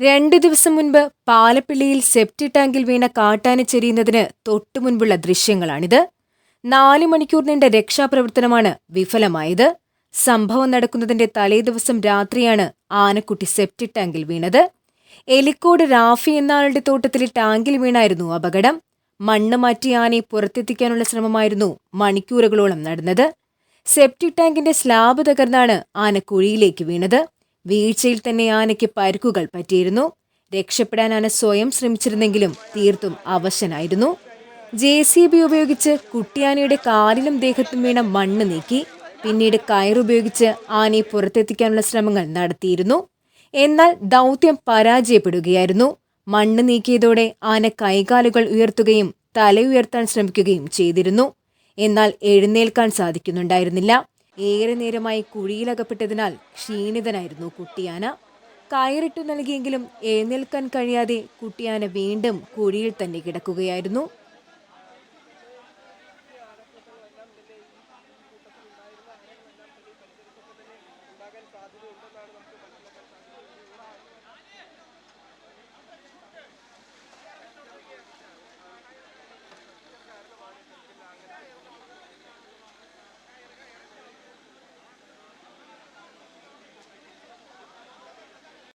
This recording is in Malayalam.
രണ്ടു ദിവസം മുൻപ് പാലപ്പിള്ളിയിൽ സെപ്റ്റി ടാങ്കിൽ വീണ കാട്ടാന ചെരിയുന്നതിന് തൊട്ടുമുൻപുള്ള ദൃശ്യങ്ങളാണിത്. നാല് മണിക്കൂർ നീണ്ട രക്ഷാപ്രവർത്തനമാണ് വിഫലമായത്. സംഭവം നടക്കുന്നതിന്റെ തലേദിവസം രാത്രിയാണ് ആനക്കുട്ടി സെപ്റ്റി ടാങ്കിൽ വീണത്. എലിക്കോട് റാഫി എന്നയാളുടെ തോട്ടത്തിലെ ടാങ്കിൽ വീണായിരുന്നു അപകടം. മണ്ണ് മാറ്റി ആനയെ പുറത്തെത്തിക്കാനുള്ള ശ്രമമായിരുന്നു മണിക്കൂറുകളോളം നടന്നത്. സെപ്റ്റി ടാങ്കിന്റെ സ്ലാബ് തകർന്നാണ് ആന കുഴിയിലേക്ക് വീണത്. വീഴ്ചയിൽ തന്നെ ആനയ്ക്ക് പരുക്കുകൾ പറ്റിയിരുന്നു. രക്ഷപ്പെടാൻ ആന സ്വയം ശ്രമിച്ചിരുന്നെങ്കിലും തീർത്തും അവശനായിരുന്നു. ജെ സി ബി ഉപയോഗിച്ച് കുട്ടിയാനയുടെ കാലിലും ദേഹത്തും വീണ മണ്ണ് നീക്കി പിന്നീട് കയറുപയോഗിച്ച് ആനയെ പുറത്തെത്തിക്കാനുള്ള ശ്രമങ്ങൾ നടത്തിയിരുന്നു. എന്നാൽ ദൗത്യം പരാജയപ്പെടുകയായിരുന്നു. മണ്ണ് നീക്കിയതോടെ ആന കൈകാലുകൾ ഉയർത്തുകയും തല ഉയർത്താൻ ശ്രമിക്കുകയും ചെയ്തിരുന്നു. എന്നാൽ എഴുന്നേൽക്കാൻ സാധിക്കുന്നുണ്ടായിരുന്നില്ല. ഏറെ നേരമായി കുഴിയിലകപ്പെട്ടതിനാൽ ക്ഷീണിതനായിരുന്നു കുട്ടിയാന. കയറിട്ടു നൽകിയെങ്കിലും എഴുന്നേൽക്കാൻ കഴിയാതെ കുട്ടിയാന വീണ്ടും കുഴിയിൽ തന്നെ കിടക്കുകയായിരുന്നു.